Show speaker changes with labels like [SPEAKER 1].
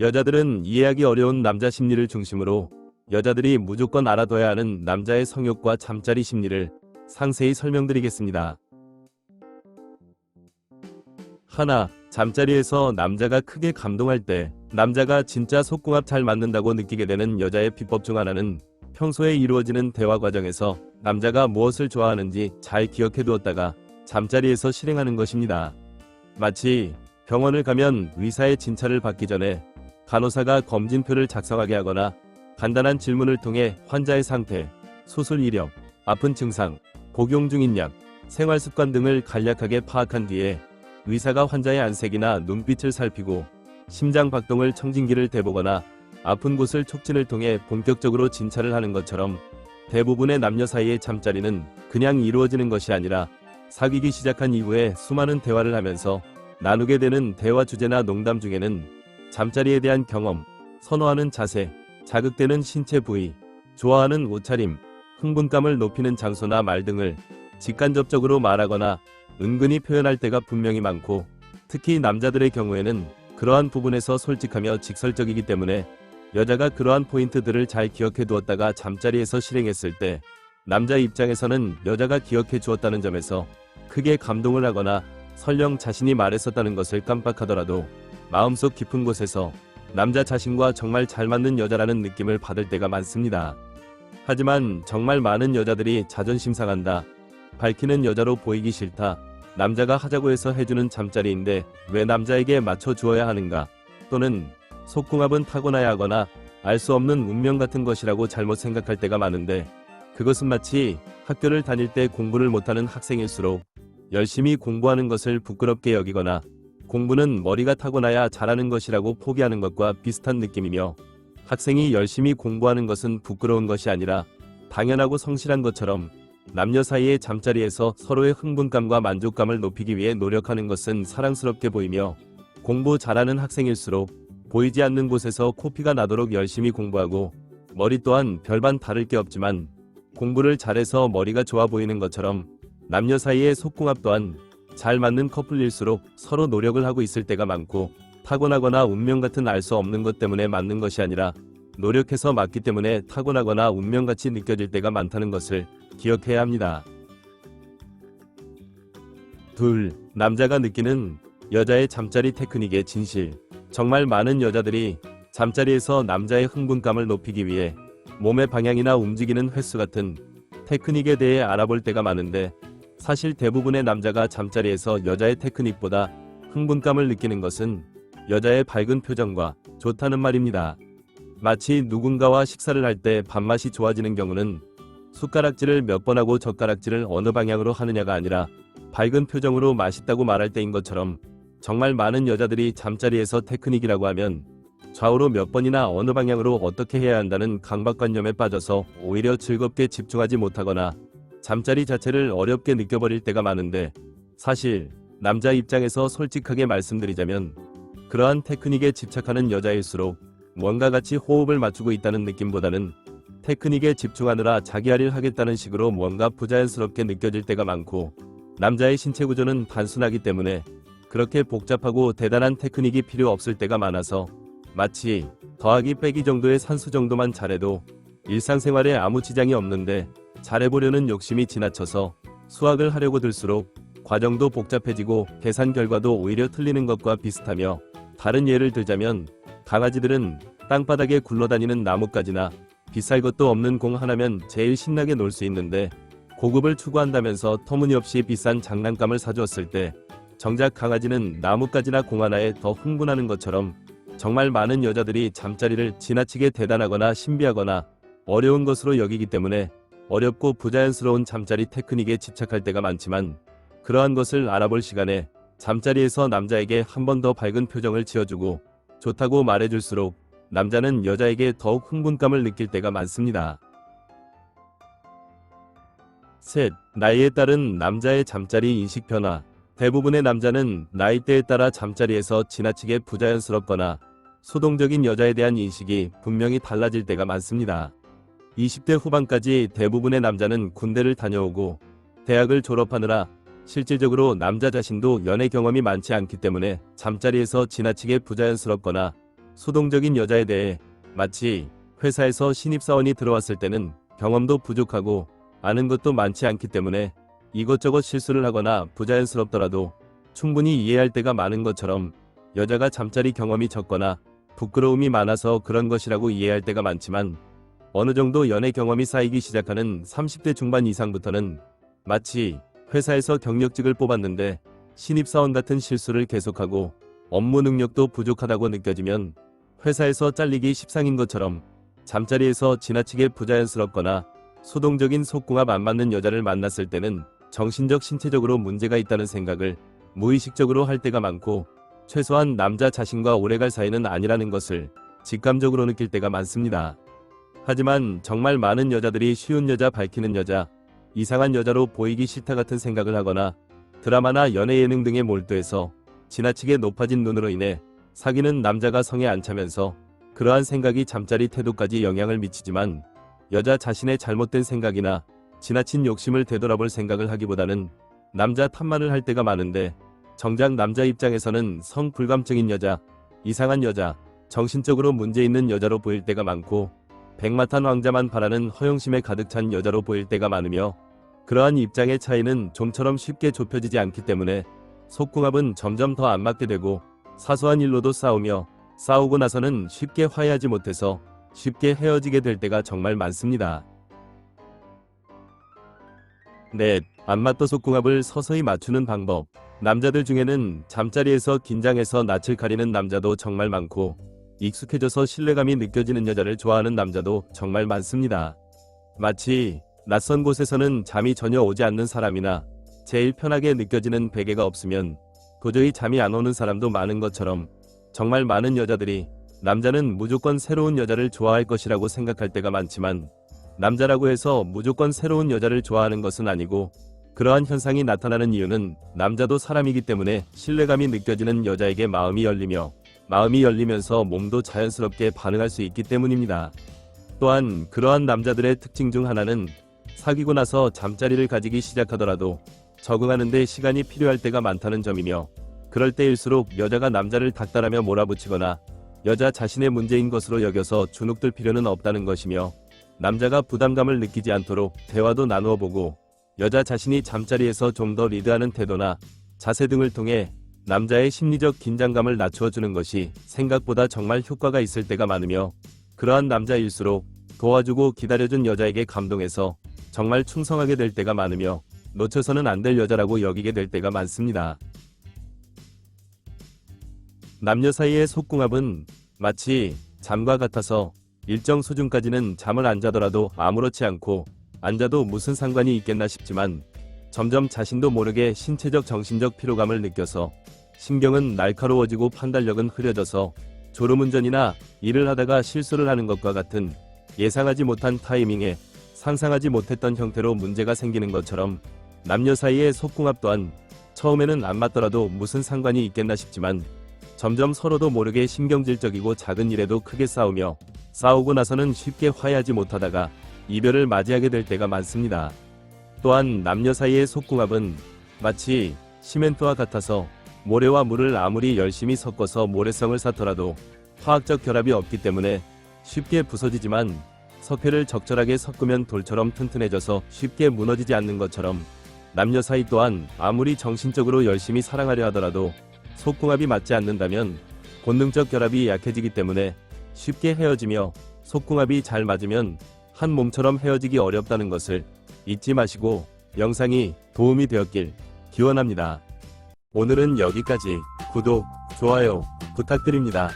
[SPEAKER 1] 여자들은 이해하기 어려운 남자 심리를 중심으로 여자들이 무조건 알아둬야 하는 남자의 성욕과 잠자리 심리를 상세히 설명드리겠습니다. 하나, 잠자리에서 남자가 크게 감동할 때 남자가 진짜 속궁합 잘 맞는다고 느끼게 되는 여자의 비법 중 하나는 평소에 이루어지는 대화 과정에서 남자가 무엇을 좋아하는지 잘 기억해 두었다가 잠자리에서 실행하는 것입니다. 마치 병원을 가면 의사의 진찰을 받기 전에 간호사가 검진표를 작성하게 하거나 간단한 질문을 통해 환자의 상태, 수술 이력, 아픈 증상, 복용 중인 약, 생활 습관 등을 간략하게 파악한 뒤에 의사가 환자의 안색이나 눈빛을 살피고 심장 박동을 청진기를 대보거나 아픈 곳을 촉진을 통해 본격적으로 진찰을 하는 것처럼 대부분의 남녀 사이의 잠자리는 그냥 이루어지는 것이 아니라 사귀기 시작한 이후에 수많은 대화를 하면서 나누게 되는 대화 주제나 농담 중에는 잠자리에 대한 경험, 선호하는 자세, 자극되는 신체 부위, 좋아하는 옷차림, 흥분감을 높이는 장소나 말 등을 직간접적으로 말하거나 은근히 표현할 때가 분명히 많고 특히 남자들의 경우에는 그러한 부분에서 솔직하며 직설적이기 때문에 여자가 그러한 포인트들을 잘 기억해 두었다가 잠자리에서 실행했을 때 남자 입장에서는 여자가 기억해 주었다는 점에서 크게 감동을 하거나 설령 자신이 말했었다는 것을 깜빡하더라도 마음속 깊은 곳에서 남자 자신과 정말 잘 맞는 여자라는 느낌을 받을 때가 많습니다. 하지만 정말 많은 여자들이 자존심 상한다. 밝히는 여자로 보이기 싫다. 남자가 하자고 해서 해주는 잠자리인데 왜 남자에게 맞춰 주어야 하는가? 또는 속궁합은 타고나야 하거나 알 수 없는 운명 같은 것이라고 잘못 생각할 때가 많은데 그것은 마치 학교를 다닐 때 공부를 못하는 학생일수록 열심히 공부하는 것을 부끄럽게 여기거나 공부는 머리가 타고나야 잘하는 것이라고 포기하는 것과 비슷한 느낌이며 학생이 열심히 공부하는 것은 부끄러운 것이 아니라 당연하고 성실한 것처럼 남녀 사이의 잠자리에서 서로의 흥분감과 만족감을 높이기 위해 노력하는 것은 사랑스럽게 보이며 공부 잘하는 학생일수록 보이지 않는 곳에서 코피가 나도록 열심히 공부하고 머리 또한 별반 다를 게 없지만 공부를 잘해서 머리가 좋아 보이는 것처럼 남녀 사이의 속궁합 또한 잘 맞는 커플일수록 서로 노력을 하고 있을 때가 많고 타고나거나 운명 같은 알 수 없는 것 때문에 맞는 것이 아니라 노력해서 맞기 때문에 타고나거나 운명같이 느껴질 때가 많다는 것을 기억해야 합니다. 둘, 남자가 느끼는 여자의 잠자리 테크닉의 진실. 정말 많은 여자들이 잠자리에서 남자의 흥분감을 높이기 위해 몸의 방향이나 움직이는 횟수 같은 테크닉에 대해 알아볼 때가 많은데 사실 대부분의 남자가 잠자리에서 여자의 테크닉보다 흥분감을 느끼는 것은 여자의 밝은 표정과 좋다는 말입니다. 마치 누군가와 식사를 할 때 밥맛이 좋아지는 경우는 숟가락질을 몇 번 하고 젓가락질을 어느 방향으로 하느냐가 아니라 밝은 표정으로 맛있다고 말할 때인 것처럼 정말 많은 여자들이 잠자리에서 테크닉이라고 하면 좌우로 몇 번이나 어느 방향으로 어떻게 해야 한다는 강박관념에 빠져서 오히려 즐겁게 집중하지 못하거나 잠자리 자체를 어렵게 느껴버릴 때가 많은데 사실 남자 입장에서 솔직하게 말씀드리자면 그러한 테크닉에 집착하는 여자일수록 뭔가 같이 호흡을 맞추고 있다는 느낌보다는 테크닉에 집중하느라 자기 할일 하겠다는 식으로 뭔가 부자연스럽게 느껴질 때가 많고 남자의 신체 구조는 단순하기 때문에 그렇게 복잡하고 대단한 테크닉이 필요 없을 때가 많아서 마치 더하기 빼기 정도의 산수 정도만 잘해도 일상생활에 아무 지장이 없는데 잘해보려는 욕심이 지나쳐서 수학을 하려고 들수록 과정도 복잡해지고 계산 결과도 오히려 틀리는 것과 비슷하며 다른 예를 들자면 강아지들은 땅바닥에 굴러다니는 나뭇가지나 비쌀 것도 없는 공 하나면 제일 신나게 놀 수 있는데 고급을 추구한다면서 터무니없이 비싼 장난감을 사주었을 때 정작 강아지는 나뭇가지나 공 하나에 더 흥분하는 것처럼 정말 많은 여자들이 잠자리를 지나치게 대단하거나 신비하거나 어려운 것으로 여기기 때문에 어렵고 부자연스러운 잠자리 테크닉에 집착할 때가 많지만 그러한 것을 알아볼 시간에 잠자리에서 남자에게 한 번 더 밝은 표정을 지어주고 좋다고 말해줄수록 남자는 여자에게 더욱 흥분감을 느낄 때가 많습니다. 셋, 나이에 따른 남자의 잠자리 인식 변화. 대부분의 남자는 나이대에 따라 잠자리에서 지나치게 부자연스럽거나 소동적인 여자에 대한 인식이 분명히 달라질 때가 많습니다. 20대 후반까지 대부분의 남자는 군대를 다녀오고 대학을 졸업하느라 실질적으로 남자 자신도 연애 경험이 많지 않기 때문에 잠자리에서 지나치게 부자연스럽거나 수동적인 여자에 대해 마치 회사에서 신입사원이 들어왔을 때는 경험도 부족하고 아는 것도 많지 않기 때문에 이것저것 실수를 하거나 부자연스럽더라도 충분히 이해할 때가 많은 것처럼 여자가 잠자리 경험이 적거나 부끄러움이 많아서 그런 것이라고 이해할 때가 많지만 어느 정도 연애 경험이 쌓이기 시작하는 30대 중반 이상부터는 마치 회사에서 경력직을 뽑았는데 신입사원 같은 실수를 계속하고 업무 능력도 부족하다고 느껴지면 회사에서 잘리기 십상인 것처럼 잠자리에서 지나치게 부자연스럽거나 수동적인 속궁합 안 맞는 여자를 만났을 때는 정신적 신체적으로 문제가 있다는 생각을 무의식적으로 할 때가 많고 최소한 남자 자신과 오래갈 사이는 아니라는 것을 직감적으로 느낄 때가 많습니다. 하지만 정말 많은 여자들이 쉬운 여자 밝히는 여자, 이상한 여자로 보이기 싫다 같은 생각을 하거나 드라마나 연애 예능 등에 몰두해서 지나치게 높아진 눈으로 인해 사귀는 남자가 성에 안 차면서 그러한 생각이 잠자리 태도까지 영향을 미치지만 여자 자신의 잘못된 생각이나 지나친 욕심을 되돌아볼 생각을 하기보다는 남자 탓만을 할 때가 많은데 정작 남자 입장에서는 성 불감증인 여자, 이상한 여자, 정신적으로 문제 있는 여자로 보일 때가 많고 백마탄 왕자만 바라는 허영심에 가득 찬 여자로 보일 때가 많으며 그러한 입장의 차이는 좀처럼 쉽게 좁혀지지 않기 때문에 속궁합은 점점 더 안 맞게 되고 사소한 일로도 싸우며 싸우고 나서는 쉽게 화해하지 못해서 쉽게 헤어지게 될 때가 정말 많습니다. 넷, 안 맞던 속궁합을 서서히 맞추는 방법. 남자들 중에는 잠자리에서 긴장해서 낯을 가리는 남자도 정말 많고 익숙해져서 신뢰감이 느껴지는 여자를 좋아하는 남자도 정말 많습니다. 마치 낯선 곳에서는 잠이 전혀 오지 않는 사람이나 제일 편하게 느껴지는 베개가 없으면 도저히 잠이 안 오는 사람도 많은 것처럼 정말 많은 여자들이 남자는 무조건 새로운 여자를 좋아할 것이라고 생각할 때가 많지만 남자라고 해서 무조건 새로운 여자를 좋아하는 것은 아니고 그러한 현상이 나타나는 이유는 남자도 사람이기 때문에 신뢰감이 느껴지는 여자에게 마음이 열리며 마음이 열리면서 몸도 자연스럽게 반응할 수 있기 때문입니다. 또한 그러한 남자들의 특징 중 하나는 사귀고 나서 잠자리를 가지기 시작하더라도 적응하는데 시간이 필요할 때가 많다는 점이며 그럴 때일수록 여자가 남자를 닥달하며 몰아붙이거나 여자 자신의 문제인 것으로 여겨서 주눅들 필요는 없다는 것이며 남자가 부담감을 느끼지 않도록 대화도 나누어 보고 여자 자신이 잠자리에서 좀 더 리드하는 태도나 자세 등을 통해 남자의 심리적 긴장감을 낮추어 주는 것이 생각보다 정말 효과가 있을 때가 많으며 그러한 남자일수록 도와주고 기다려준 여자에게 감동해서 정말 충성하게 될 때가 많으며 놓쳐서는 안 될 여자라고 여기게 될 때가 많습니다. 남녀 사이의 속궁합은 마치 잠과 같아서 일정 수준까지는 잠을 안 자더라도 아무렇지 않고 안 자도 무슨 상관이 있겠나 싶지만 점점 자신도 모르게 신체적 정신적 피로감을 느껴서 신경은 날카로워지고 판단력은 흐려져서 졸음운전이나 일을 하다가 실수를 하는 것과 같은 예상하지 못한 타이밍에 상상하지 못했던 형태로 문제가 생기는 것처럼 남녀 사이의 속궁합 또한 처음에는 안 맞더라도 무슨 상관이 있겠나 싶지만 점점 서로도 모르게 신경질적이고 작은 일에도 크게 싸우며 싸우고 나서는 쉽게 화해하지 못하다가 이별을 맞이하게 될 때가 많습니다. 또한 남녀 사이의 속궁합은 마치 시멘트와 같아서 모래와 물을 아무리 열심히 섞어서 모래성을 쌓더라도 화학적 결합이 없기 때문에 쉽게 부서지지만 석회를 적절하게 섞으면 돌처럼 튼튼해져서 쉽게 무너지지 않는 것처럼 남녀 사이 또한 아무리 정신적으로 열심히 사랑하려 하더라도 속궁합이 맞지 않는다면 본능적 결합이 약해지기 때문에 쉽게 헤어지며 속궁합이 잘 맞으면 한 몸처럼 헤어지기 어렵다는 것을 잊지 마시고 영상이 도움이 되었길 기원합니다. 오늘은 여기까지 구독, 좋아요 부탁드립니다.